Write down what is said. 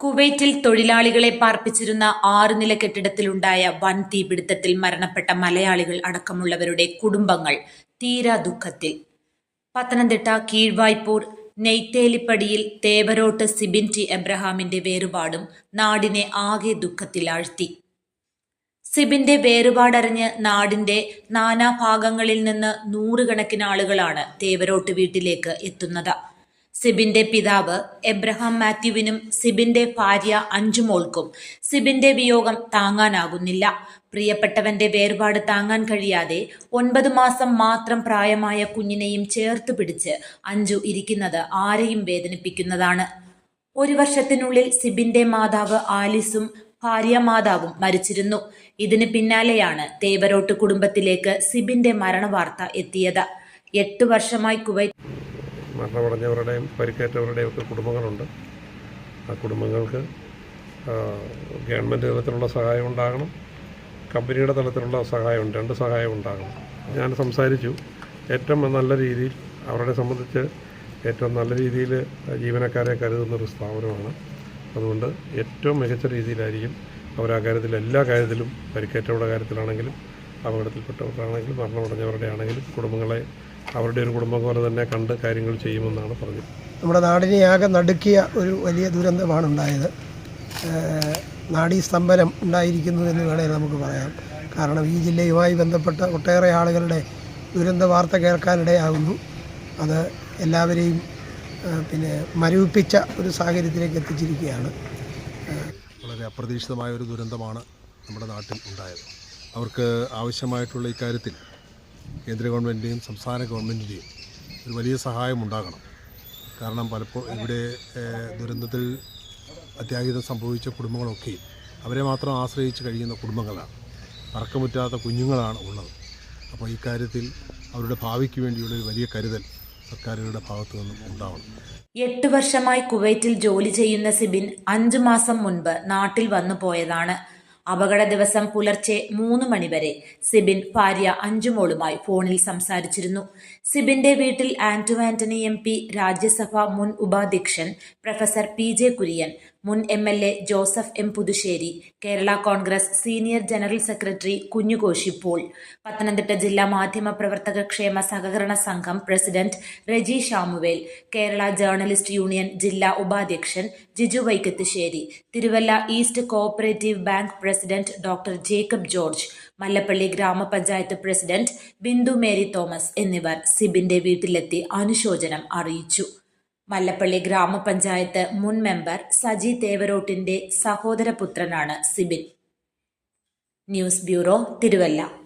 കുവൈറ്റിൽ തൊഴിലാളികളെ പാർപ്പിച്ചിരുന്ന ആറ് നില കെട്ടിടത്തിലുണ്ടായ വൻ തീപിടുത്തത്തിൽ മരണപ്പെട്ട മലയാളികൾ അടക്കമുള്ളവരുടെ കുടുംബങ്ങൾ തീരാ ദുഃഖത്തിൽ. പത്തനംതിട്ട കീഴ്വായ്പൂർ നെയ്ത്തേലിപ്പടിയിൽ തേവരോട്ട് സിബിൻ ടി എബ്രഹാമിന്റെ വേറുപാടും നാടിനെ ആകെ ദുഃഖത്തിലാഴ്ത്തി സിബിന്റെ വേറുപാടറിഞ്ഞ് നാടിന്റെ നാനാഭാഗങ്ങളിൽ നിന്ന് നൂറുകണക്കിന് ആളുകളാണ് തേവരോട്ട് വീട്ടിലേക്ക് എത്തുന്നത്. സിബിന്റെ പിതാവ് എബ്രഹാം മാത്യുവിനും സിബിന്റെ ഭാര്യ അഞ്ചുമോൾക്കും സിബിന്റെ വിയോഗം താങ്ങാനാകുന്നില്ല. പ്രിയപ്പെട്ടവന്റെ വേർപാട് താങ്ങാൻ കഴിയാതെ ഒൻപത് മാസം മാത്രം പ്രായമായ കുഞ്ഞിനെയും ചേർത്ത് പിടിച്ച് അഞ്ചു ഇരിക്കുന്നത് ആരെയും വേദനിപ്പിക്കുന്നതാണ്. ഒരു വർഷത്തിനുള്ളിൽ സിബിന്റെ മാതാവ് ആലിസും ഭാര്യ മാതാവും മരിച്ചിരുന്നു. ഇതിന് പിന്നാലെയാണ് തേവരോട്ട് കുടുംബത്തിലേക്ക് സിബിന്റെ മരണവാർത്ത എത്തിയത്. എട്ട് വർഷമായി കുവൈറ്റ് മരണമടഞ്ഞവരുടെയും പരിക്കേറ്റവരുടെയും ഒക്കെ കുടുംബങ്ങളുണ്ട്. ആ കുടുംബങ്ങൾക്ക് ഗവൺമെന്റ് തലത്തിലുള്ള സഹായം ഉണ്ടാകണം. കമ്പനിയുടെ തലത്തിലുള്ള സഹായം രണ്ട് സഹായം ഉണ്ടാകണം. ഞാൻ സംസാരിച്ചു. ഏറ്റവും നല്ല രീതിയിൽ അവരുടെ സംബന്ധിച്ച് ഏറ്റവും നല്ല രീതിയിൽ ജീവനക്കാരെ കരുതുന്ന ഒരു സ്ഥാപനമാണ്. അതുകൊണ്ട് ഏറ്റവും മികച്ച രീതിയിലായിരിക്കും അവർ ആ കാര്യത്തിൽ എല്ലാ കാര്യത്തിലും പരിക്കേറ്റവരുടെ കാര്യത്തിലാണെങ്കിലും അപകടത്തിൽപ്പെട്ടവരാണെങ്കിലും മരണമടഞ്ഞവരുടെ ആണെങ്കിലും കുടുംബങ്ങളെ അവരുടെ ഒരു കുടുംബം പോലെ തന്നെ കണ്ട് കാര്യങ്ങൾ ചെയ്യുമെന്നാണ് പറഞ്ഞത്. നമ്മുടെ നാടിനെ ആകെ നടുക്കിയ ഒരു വലിയ ദുരന്തമാണ് ഉണ്ടായത്. നാടീ സ്തംഭനം ഉണ്ടായിരിക്കുന്നു എന്ന് വേണേൽ നമുക്ക് പറയാം. കാരണം ഈ ജില്ലയുമായി ബന്ധപ്പെട്ട ഒട്ടേറെ ആളുകളുടെ ദുരന്ത വാർത്ത കേൾക്കാനിടയാകുന്നു. അത് എല്ലാവരെയും പിന്നെ മരവിപ്പിച്ച ഒരു സാഹചര്യത്തിലേക്ക് എത്തിച്ചിരിക്കുകയാണ്. വളരെ അപ്രതീക്ഷിതമായ ഒരു ദുരന്തമാണ് നമ്മുടെ നാട്ടിൽ ഉണ്ടായത്. അവർക്ക് ആവശ്യമായിട്ടുള്ള ഇക്കാര്യത്തിൽ കേന്ദ്ര ഗവൺമെന്റിന്റെയും സംസ്ഥാന ഗവൺമെന്റിന്റെയും ഒരു വലിയ സഹായം ഉണ്ടാകണം. കാരണം പലപ്പോഴും ഇവിടെ ദുരന്തത്തിൽ അത്യാഹിതം സംഭവിച്ച കുടുംബങ്ങളൊക്കെ അവരെ മാത്രം ആശ്രയിച്ച് കഴിയുന്ന കുടുംബങ്ങളാണ്. പറക്കമുറ്റാത്ത കുഞ്ഞുങ്ങളാണ് ഉള്ളത്. അപ്പോൾ ഈ കാര്യത്തിൽ അവരുടെ ഭാവിക്ക് വേണ്ടിയുള്ള ഒരു വലിയ കരുതൽ സർക്കാരുകളുടെ ഭാഗത്തു നിന്നും ഉണ്ടാവണം. എട്ട് വർഷമായി കുവൈറ്റിൽ ജോലി ചെയ്യുന്ന സിബിൻ അഞ്ചു മാസം മുൻപ് നാട്ടിൽ വന്നു പോയതാണ്. അപകട ദിവസം പുലർച്ചെ മൂന്ന് മണിവരെ സിബിൻ ഭാര്യ അഞ്ചുമോളുമായി ഫോണിൽ സംസാരിച്ചിരുന്നു. സിബിന്റെ വീട്ടിൽ ആന്റോ ആന്റണി എം പി രാജ്യസഭ മുൻ ഉപാധ്യക്ഷൻ പ്രൊഫസർ പി ജെ കുര്യൻ മുൻ M L A Joseph M Puthussery Kerala Congress senior general secretary Kunjukoshy Paul Pathanamthitta ജില്ലാ മാധ്യമ പ്രവർത്തക ക്ഷേമ സഹകരണ സംഘം president Reji Shamuel Kerala journalist union ജില്ലാ ഉപാധ്യക്ഷൻ Jiju Vaikathussery Thiruvalla east cooperative bank president doctor Jacob George Mallappally Grama Panchayat president Bindu Mary Thomas എന്നിവർ സിബിന്റെ വീട്ടിലെത്തി അനുശോചനം അറിയിച്ചു. മല്ലപ്പള്ളി ഗ്രാമപഞ്ചായത്ത് മുൻ മെമ്പർ സജി തേവരോട്ടിന്റെ സഹോദരപുത്രനാണ് സിബിൻ. News bureau Thiruvalla.